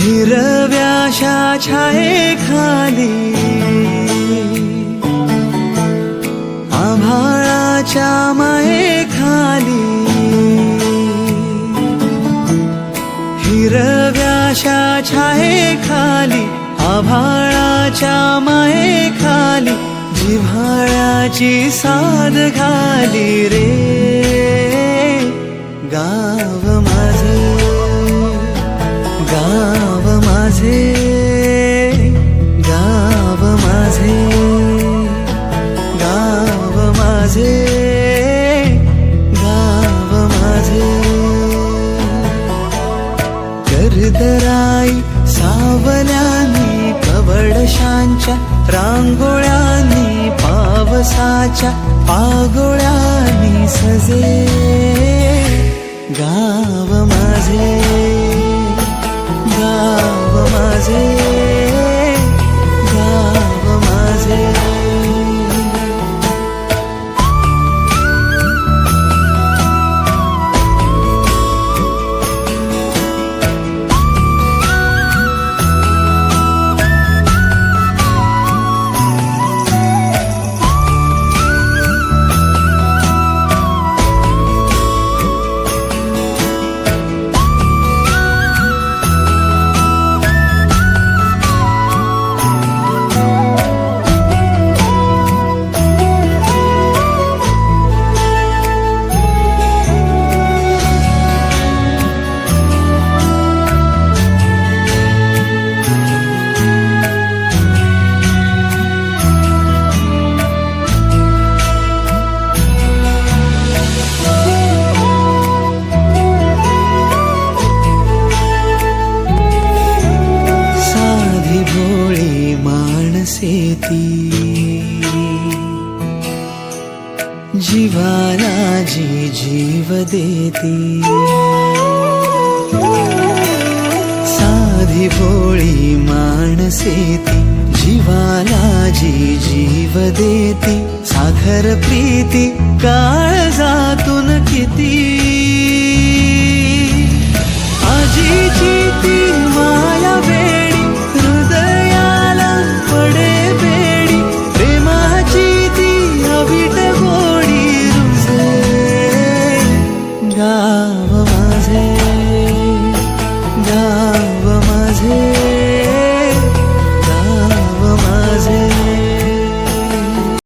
हिरव्याशा छाये खाली आभाळाच्या माये खाली हिरव्याशा छाये खाली आभाळाच्या माये खाली जिव्हाळ्याची साध घाली रे गाव माझे. गाव माझे गाव माझे गाव माझे गाव माझे. करदराई सावल्यानी कवडशांच्या रांगोळ्यानी पावसाच्या पागोळ्यांनी सजे. ती जीवाला जी जीव देती. साधी भोळी माणसे ती जीवाला जी जीव देती. साखर प्रीती काळ 家